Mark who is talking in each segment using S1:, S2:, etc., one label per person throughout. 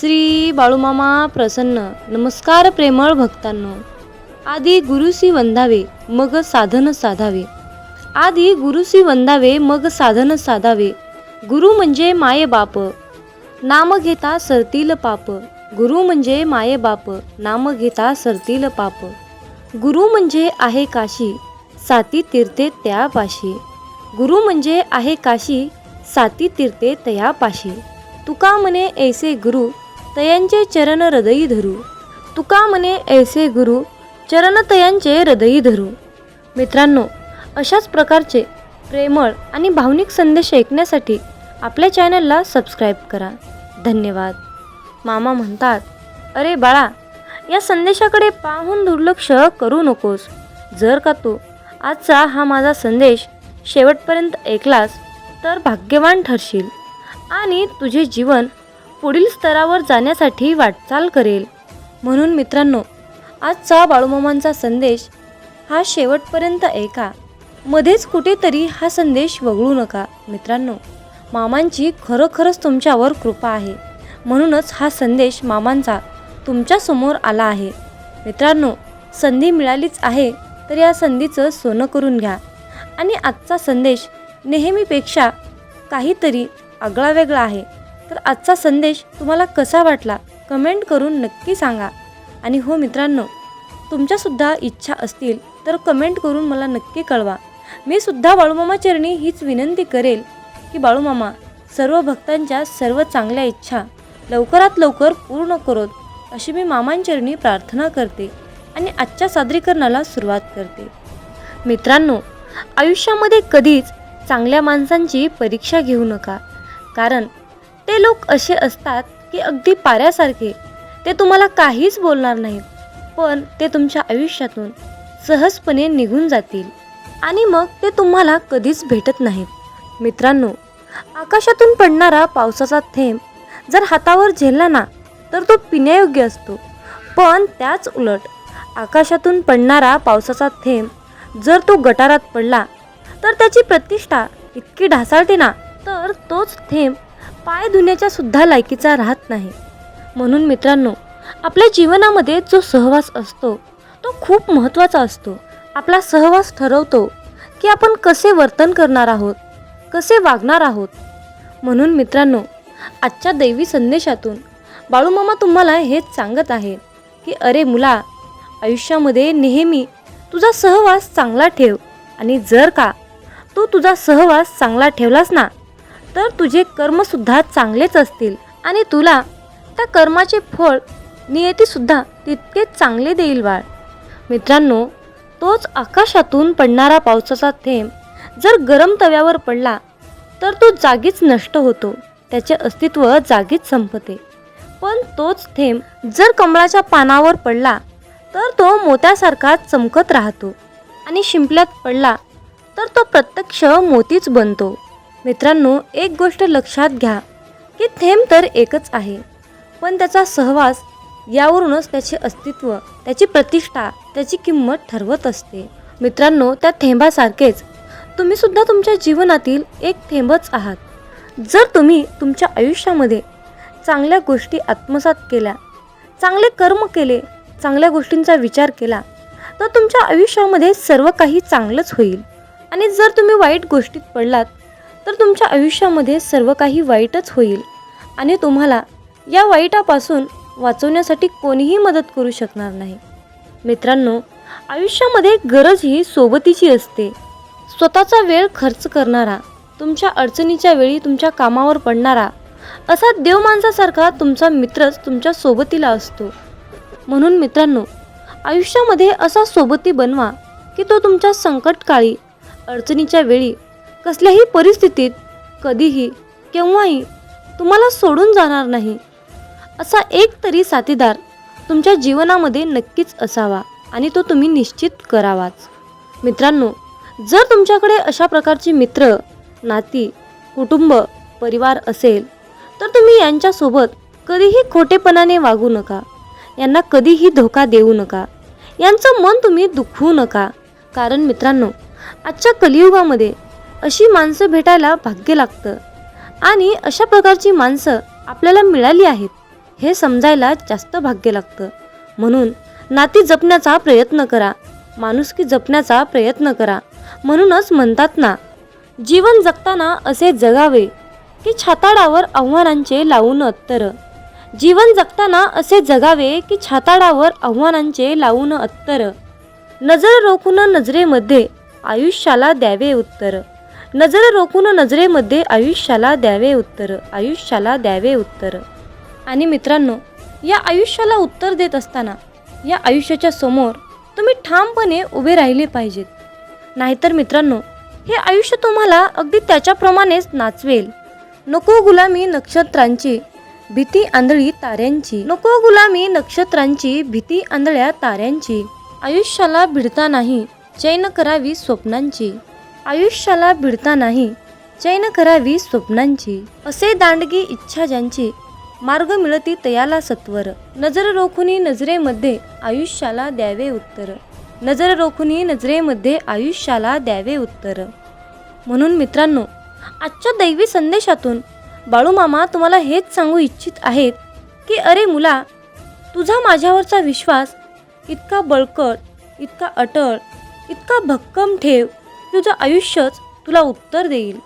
S1: श्री बाळूमामा प्रसन्न. नमस्कार प्रेमळ भक्तांनो. आधी गुरुसी वंदावे मग साधन साधावे. आधी गुरुसी वंदावे मग साधन साधावे. गुरु म्हणजे माये बाप. नाम घेता सरतील पाप. गुरु म्हणजे माये बाप. नाम घेता सरतील पाप. गुरु म्हणजे आहे काशी साती तीर्थे त्यापाशी गुरु म्हणजे आहे काशी साती तीर्थे तयापाशी तुका म्हणे ऐसे गुरु तयांचे चरण हृदयी धरू. तुका म्हणे ऐसे गुरु चरण तयांचे हृदयी धरू. मित्रांनो अशाच प्रकारचे प्रेमळ आणि भावनिक संदेश ऐकण्यासाठी आपल्या चॅनलला सबस्क्राईब करा. धन्यवाद. मामा म्हणतात अरे बाळा या संदेशाकडे पाहून दुर्लक्ष करू नकोस. जर का तू आजचा हा माझा संदेश शेवटपर्यंत ऐकलास तर भाग्यवान ठरशील आणि तुझे जीवन पुढील स्तरावर जाण्यासाठी वाटचाल करेल. म्हणून मित्रांनो आजचा बाळूमामांचा संदेश हा शेवटपर्यंत ऐका. मध्येच कुठेतरी हा संदेश वगळू नका मित्रांनो. मामांची खरोखरच तुमच्यावर कृपा आहे. म्हणूनच हा संदेश मामांचा तुमच्यासमोर आला आहे. मित्रांनो संधी मिळालीच आहे तर या संधीचं सोनं करून घ्या. आणि आजचा संदेश नेहमीपेक्षा काहीतरी आगळा वेगळा आहे. तर आजचा संदेश तुम्हाला कसा वाटला कमेंट करून नक्की सांगा. आणि हो मित्रांनो तुमच्यासुद्धा इच्छा असतील तर कमेंट करून मला नक्की कळवा. मी सुद्धा बाळूमामा चरणी हीच विनंती करेल की बाळूमामा सर्व भक्तांच्या सर्व चांगल्या इच्छा लवकरात लवकर पूर्ण करोत अशी मी मामांचरणी प्रार्थना करते आणि आजच्या सादरीकरणाला सुरुवात करते. मित्रांनो आयुष्यामध्ये कधीच चांगल्या माणसांची परीक्षा घेऊ नका कारण ते लोक असे असतात की अगदी पाऱ्यासारखे. ते तुम्हाला काहीच बोलणार नाहीत पण ते तुमच्या आयुष्यातून सहजपणे निघून जातील. आणि मग ते तुम्हाला कधीच भेटत नाहीत. मित्रांनो आकाशातून पडणारा पावसाचा थेंब जर हातावर झेलला ना तर तो पिण्यायोग्य असतो. पण त्याच उलट आकाशातून पडणारा पावसाचा थेंब जर तो गटारात पडला तर त्याची प्रतिष्ठा इतकी ढासाळते ना तर तोच थेंब पाय धुण्याच्या सुद्धा लायकीचा राहत नाही. म्हणून मित्रांनो आपल्या जीवनामध्ये जो सहवास असतो तो खूप महत्त्वाचा असतो. आपला सहवास ठरवतो की आपण कसे वर्तन करणार आहोत कसे वागणार आहोत. म्हणून मित्रांनो आजच्या दैवी संदेशातून बाळूमामा तुम्हाला हेच सांगत आहे की अरे मुला आयुष्यामध्ये नेहमी तुझा सहवास चांगला ठेव आणि जर का तू तुझा सहवास चांगला ठेवलास ना तर तुझे कर्मसुद्धा चांगलेच असतील. आणि तुला त्या कर्माचे फळ नियतीसुद्धा तितकेच चांगले देईल बाळ. मित्रांनो तोच आकाशातून पडणारा पावसाचा थेंब जर गरम तव्यावर पडला तर तो जागीच नष्ट होतो. त्याचे अस्तित्व जागीच संपते. पण तोच थेंब जर कमळाच्या पानावर पडला तर तो मोत्यासारखा चमकत राहतो. आणि शिंपल्यात पडला तर तो प्रत्यक्ष मोतीच बनतो. मित्रांनो एक गोष्ट लक्षात घ्या की थेंब तर एकच आहे. पण त्याचा सहवास यावरूनच त्याचे अस्तित्व त्याची प्रतिष्ठा त्याची किंमत ठरवत असते. मित्रांनो त्या थेंबासारखेच तुम्ही सुद्धा तुमच्या जीवनातील एक थेंबच आहात. जर तुम्ही तुमच्या आयुष्यामध्ये चांगल्या गोष्टी आत्मसात केल्या चांगले कर्म केले चांगल्या गोष्टींचा विचार केला तर तुमच्या आयुष्यामध्ये सर्व काही चांगलंच होईल. आणि जर तुम्ही वाईट गोष्टीत पडलात तर तुमच्या आयुष्यामध्ये सर्व काही वाईटच होईल. आणि तुम्हाला या वाईटापासून वाचवण्यासाठी कोणीही मदत करू शकणार नाही. मित्रांनो आयुष्यामध्ये गरज ही सोबतीची असते. स्वतःचा वेळ खर्च करणारा तुमच्या अडचणीच्या वेळी तुमच्या कामावर पडणारा असा देवमाणसासारखा तुमचा मित्रच तुमच्या सोबतीला असतो. म्हणून मित्रांनो आयुष्यामध्ये असा सोबती बनवा की तो तुमच्या संकटकाळी अडचणीच्या वेळी कसल्याही परिस्थितीत कधीही केव्हाही तुम्हाला सोडून जाणार नाही. असा एक तरी साथीदार तुमच्या जीवनामध्ये नक्कीच असावा आणि तो तुम्ही निश्चित करावाच. मित्रांनो जर तुमच्याकडे अशा प्रकारची मित्र नाती कुटुंब परिवार असेल तर तुम्ही यांच्यासोबत कधीही खोटेपणाने वागू नका. यांना कधीही धोका देऊ नका. यांचं मन तुम्ही दुखवू नका. कारण मित्रांनो आजच्या कलियुगामध्ये अशी माणसं भेटायला भाग्य लागतं. आणि अशा प्रकारची माणसं आपल्याला मिळाली आहेत हे समजायला जास्त भाग्य लागतं. म्हणून नाती जपण्याचा प्रयत्न करा माणुसकी जपण्याचा प्रयत्न करा. म्हणूनच म्हणतात ना जीवन जगताना असे जगावे की छाताडावर आव्हानांचे लावून अत्तर. जीवन जगताना असे जगावे की छाताडावर आव्हानांचे लावून अत्तर. नजर रोखून नजरेमध्ये आयुष्याला द्यावे उत्तर. नजर रोखून नजरेमध्ये आयुष्याला द्यावे उत्तर. आयुष्याला द्यावे उत्तर. आणि मित्रांनो या आयुष्याला उत्तर देत असताना या आयुष्याच्या समोर तुम्ही ठामपणे उभे राहिले पाहिजेत. नाहीतर मित्रांनो हे आयुष्य तुम्हाला अगदी त्याच्याप्रमाणेच नाचवेल. नको गुलामी नक्षत्रांची भीती आंधळी ताऱ्यांची. नको गुलामी नक्षत्रांची भीती आंधळ्या ताऱ्यांची. आयुष्याला भिडता नाही चैन करावी स्वप्नांची. आयुष्याला भिडता नाही चैन करावी स्वप्नांची असे दांडगी इच्छा ज्यांची मार्ग मिळती तयाला सत्वर. नजर रोखुनी नजरेमध्ये आयुष्याला द्यावे उत्तर. नजर रोखुनी नजरेमध्ये आयुष्याला द्यावे उत्तर. म्हणून मित्रांनो आजच्या दैवी संदेशातून बाळूमामा तुम्हाला हेच सांगू इच्छित आहेत की अरे मुला तुझा माझ्यावरचा विश्वास इतका बळकट इतका अटळ इतका भक्कम ठेव तुझं आयुष्यच तुला उत्तर देईल.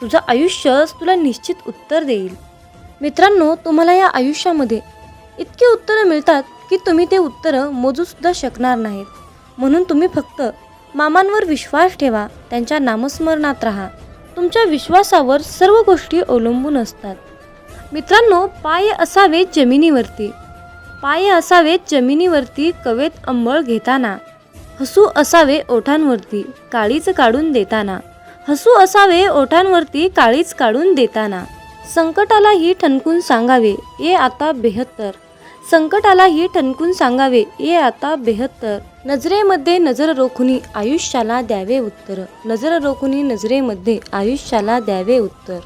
S1: तुझं आयुष्यच तुला निश्चित उत्तर देईल. मित्रांनो तुम्हाला या आयुष्यामध्ये इतकी उत्तरं मिळतात की तुम्ही ते उत्तरं मोजूसुद्धा शकणार नाहीत. म्हणून तुम्ही फक्त मामांवर विश्वास ठेवा त्यांच्या नामस्मरणात राहा. तुमच्या विश्वासावर सर्व गोष्टी अवलंबून असतात. मित्रांनो पाय असावेत जमिनीवरती. पाय असावेत जमिनीवरती कवेत अंबळ घेताना. हसू असावे ओठांवरती काळीच काढून देताना. हसू असावे ओठांवरती काळीच काढून देताना. संकटालाही ठणकून सांगावे ये आता बेहत्तर. संकटालाही ठणकून सांगावे ये आता बेहत्तर. नजरेमध्ये नजर रोखुनी आयुष्याला द्यावे उत्तर. नजर रोखुनी नजरेमध्ये आयुष्याला द्यावे उत्तर.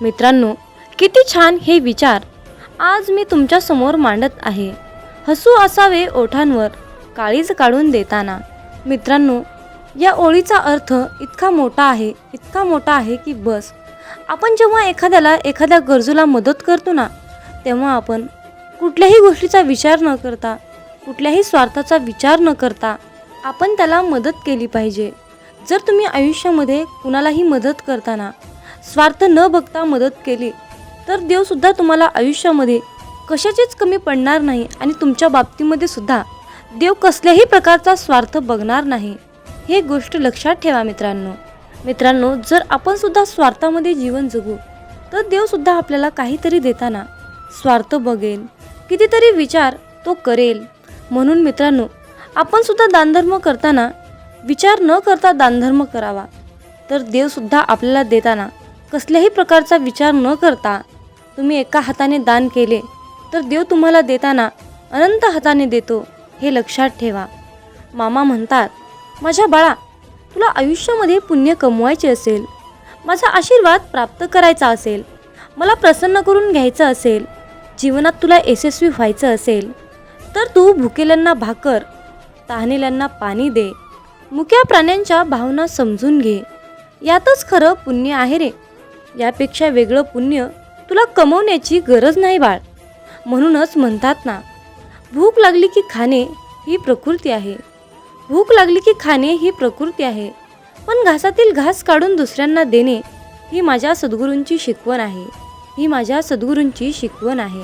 S1: मित्रांनो किती छान हे विचार. आज मी तुमच्यासमोर मांडत आहे. हसू असावे ओठांवर काळीज काढून देताना. मित्रांनो या ओळीचा अर्थ इतका मोठा आहे इतका मोठा आहे की बस. आपण जेव्हा एखाद्याला एखाद्या गरजूला मदत करतो ना तेव्हा आपण कुठल्याही गोष्टीचा विचार न करता कुठल्याही स्वार्थाचा विचार न करता आपण त्याला मदत केली पाहिजे. जर तुम्ही आयुष्यामध्ये कुणालाही मदत करताना स्वार्थ न बघता मदत केली तर देवसुद्धा तुम्हाला आयुष्यामध्ये कशाचीच कमी पडणार नाही आणि तुमच्या बाबतीमध्ये सुद्धा देव कसल्याही प्रकारचा स्वार्थ बघणार नाही. हे गोष्ट लक्षात ठेवा मित्रांनो. मित्रांनो जर आपण सुद्धा स्वार्थामध्ये जीवन जगू तर देवसुद्धा आपल्याला काहीतरी देताना स्वार्थ बघेल. कितीतरी विचार तो करेल. म्हणून मित्रांनो आपण सुद्धा दानधर्म करताना विचार न करता दानधर्म करावा. तर देवसुद्धा आपल्याला देताना कसल्याही प्रकारचा विचार न करता तुम्ही एका हाताने दान केले तर देव तुम्हाला देताना अनंत हाताने देतो. हे लक्षात ठेवा. मामा म्हणतात माझ्या बाळा तुला आयुष्यामध्ये पुण्य कमवायचे असेल. माझा आशीर्वाद प्राप्त करायचा असेल. मला प्रसन्न करून घ्यायचं असेल. जीवनात तुला यशस्वी व्हायचं असेल. तर तू भुकेल्यांना भाकर तहानेल्यांना पाणी दे. मुक्या प्राण्यांच्या भावना समजून घे. यातच खरं पुण्य आहे रे. यापेक्षा वेगळं पुण्य तुला कमवण्याची गरज नाही बाळ. म्हणूनच म्हणतात ना भूक लागली की खाणे ही प्रकृती आहे. भूक लागली की खाणे ही प्रकृती आहे. पण घासातील घास काढून दुसऱ्यांना देणे ही माझ्या सद्गुरूंची शिकवण आहे. ही माझ्या सद्गुरूंची शिकवण आहे.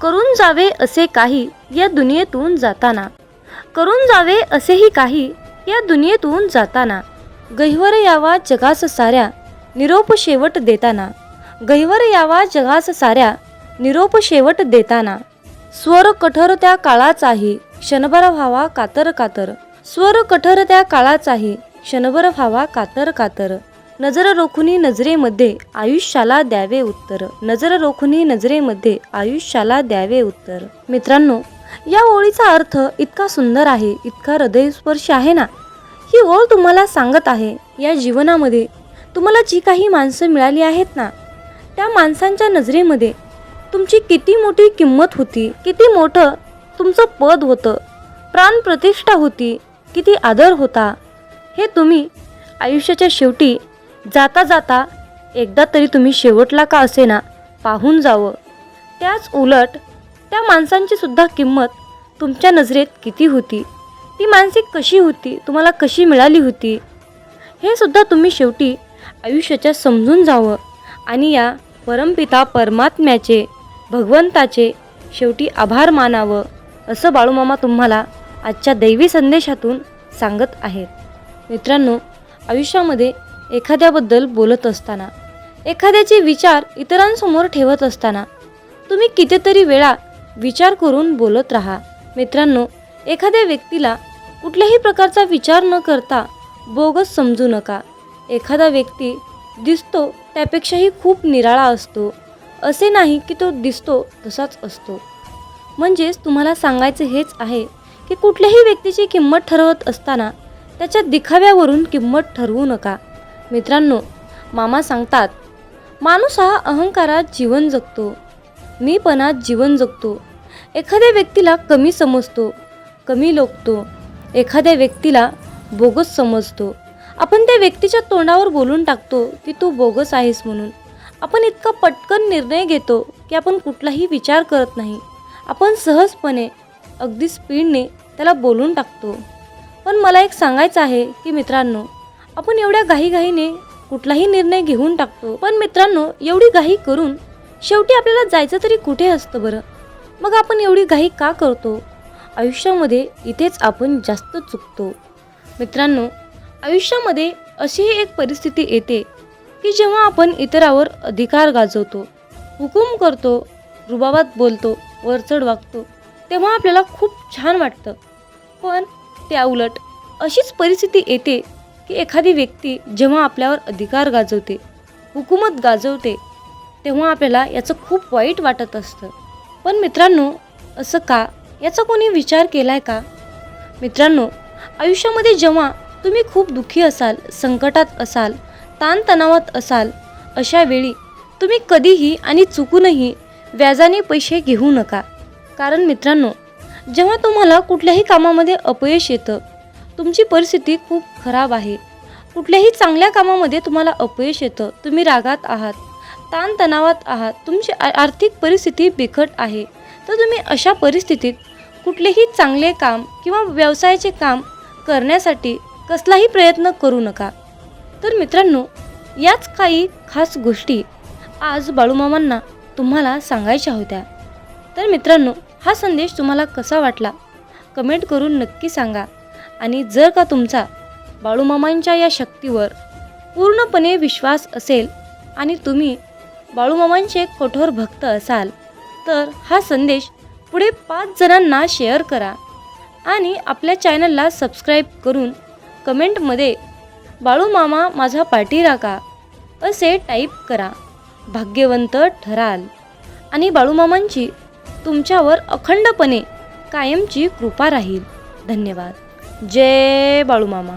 S1: करून जावे असे काही या दुनियेतून जाताना. करून जावे असेही काही या दुनियेतून जाताना. गहिवर यावा जगास साऱ्या निरोप शेवट देताना. गहिवर यावा जगास साऱ्या निरोप शेवट देताना. स्वर कठोर त्या काळाचाही क्षणभर व्हावा कातर कातर. स्वर कठोर त्या काळाचाही क्षणभर व्हावा कातर कातर. नजर रोखुनी नजरेमध्ये आयुष्याला द्यावे उत्तर. नजर रोखुनी नजरेमध्ये आयुष्याला द्यावे उत्तर. मित्रांनो या ओळीचा अर्थ इतका सुंदर आहे इतका हृदयस्पर्श आहे ना? ही ओळ तुम्हाला सांगत आहे या जीवनामध्ये तुम्हाला जी काही माणसं मिळाली आहेत ना त्या माणसांच्या नजरेमध्ये तुमची किती मोठी किंमत होती किती मोठं तुमचं पद होतं प्राणप्रतिष्ठा होती किती आदर होता हे तुम्ही आयुष्याच्या शेवटी जाता जाता एकदा तरी तुम्ही शेवटला का असेना पाहून जावं. त्याच उलट त्या माणसांची सुद्धा किंमत तुमच्या नजरेत किती होती ती मानसिक कशी होती तुम्हाला कशी मिळाली होती हे सुद्धा तुम्ही शेवटी आयुष्याच्या समजून जावं आणि या परमपिता परमात्म्याचे भगवंताचे शेवटी आभार मानावं असं बाळूमामा तुम्हाला आजच्या दैवी संदेशातून सांगत आहेत. मित्रांनो आयुष्यामध्ये एखाद्याबद्दल बोलत असताना एखाद्याचे विचार इतरांसमोर ठेवत असताना तुम्ही कितीतरी वेळा विचार करून बोलत राहा. मित्रांनो एखाद्या व्यक्तीला कुठल्याही प्रकारचा विचार न करता बोगस समजू नका. एखादा व्यक्ती दिसतो त्यापेक्षाही खूप निराळा असतो. असे नाही की तो दिसतो तसाच असतो. म्हणजेच तुम्हाला सांगायचे हेच आहे की कुठल्याही व्यक्तीची किंमत ठरवत असताना त्याच्या दिखाव्यावरून किंमत ठरवू नका. मित्रांनो मामा सांगतात माणूस हा अहंकारात जीवन जगतो. मीपणात जीवन जगतो. एखाद्या व्यक्तीला कमी समजतो कमी लोकतो. एखाद्या व्यक्तीला बोगस समजतो. आपण त्या व्यक्तीच्या तोंडावर बोलून टाकतो की तू बोगस आहेस म्हणून. आपण इतका पटकन निर्णय घेतो की आपण कुठलाही विचार करत नाही. आपण सहजपणे अगदी स्पीडने त्याला बोलून टाकतो. पण मला एक सांगायचं आहे की मित्रांनो आपण एवढ्या घाईघाईने कुठलाही निर्णय घेऊन टाकतो. पण मित्रांनो एवढी घाई करून शेवटी आपल्याला जायचं तरी कुठे असतं बरं? मग आपण एवढी घाई का करतो? आयुष्यामध्ये इथेच आपण जास्त चुकतो. मित्रांनो आयुष्यामध्ये अशीही एक परिस्थिती येते की जेव्हा आपण इतरावर अधिकार गाजवतो हुकूम करतो रुबाबात बोलतो वरचढ वागतो तेव्हा आपल्याला खूप छान वाटतं. पण त्याउलट अशीच परिस्थिती येते की एखादी व्यक्ती जेव्हा आपल्यावर अधिकार गाजवते हुकूमत गाजवते तेव्हा आपल्याला याचं खूप वाईट वाटत असतं. पण मित्रांनो असं का? याचा कोणी विचार केला आहे का? मित्रांनो आयुष्यामध्ये जेव्हा तुम्ही खूप दुःखी असाल संकटात असाल ताणतणावात असाल अशा वेळी तुम्ही कधीही आणि चुकूनही व्याजाने पैसे घेऊ नका. कारण मित्रांनो जेव्हा तुम्हाला कुठल्याही कामामध्ये अपयश येतं तुमची परिस्थिती खूप खराब आहे. कुठल्याही चांगल्या कामामध्ये तुम्हाला अपयश येतं तुम्ही रागात आहात ताणतणावात आहात तुमची आ- आर्थिक परिस्थिती बिकट आहे. तर तुम्ही अशा परिस्थितीत कुठलेही चांगले काम किंवा व्यवसायाचे काम करण्यासाठी कसलाही प्रयत्न करू नका. तर मित्रांनो याच काही खास गोष्टी आज बाळूमामांना तुम्हाला सांगायच्या होत्या. तर मित्रांनो हा संदेश तुम्हाला कसा वाटला? कमेंट करून नक्की सांगा. आणि जर का तुमचा बाळूमामांच्या या शक्तीवर पूर्णपणे विश्वास असेल आणि तुम्ही बाळूमामांचे कठोर भक्त असाल तर हा संदेश पुढे पाच जणांना शेअर करा आणि आपल्या चॅनलला सबस्क्राईब करून कमेंटमध्ये बाळूमामा माझा पाठीराखा असे टाईप करा. भाग्यवंत ठराल. आणि बाळूमामांची तुमच्यावर अखंडपणे कायमची कृपा राहील. धन्यवाद. जय बाळूमामा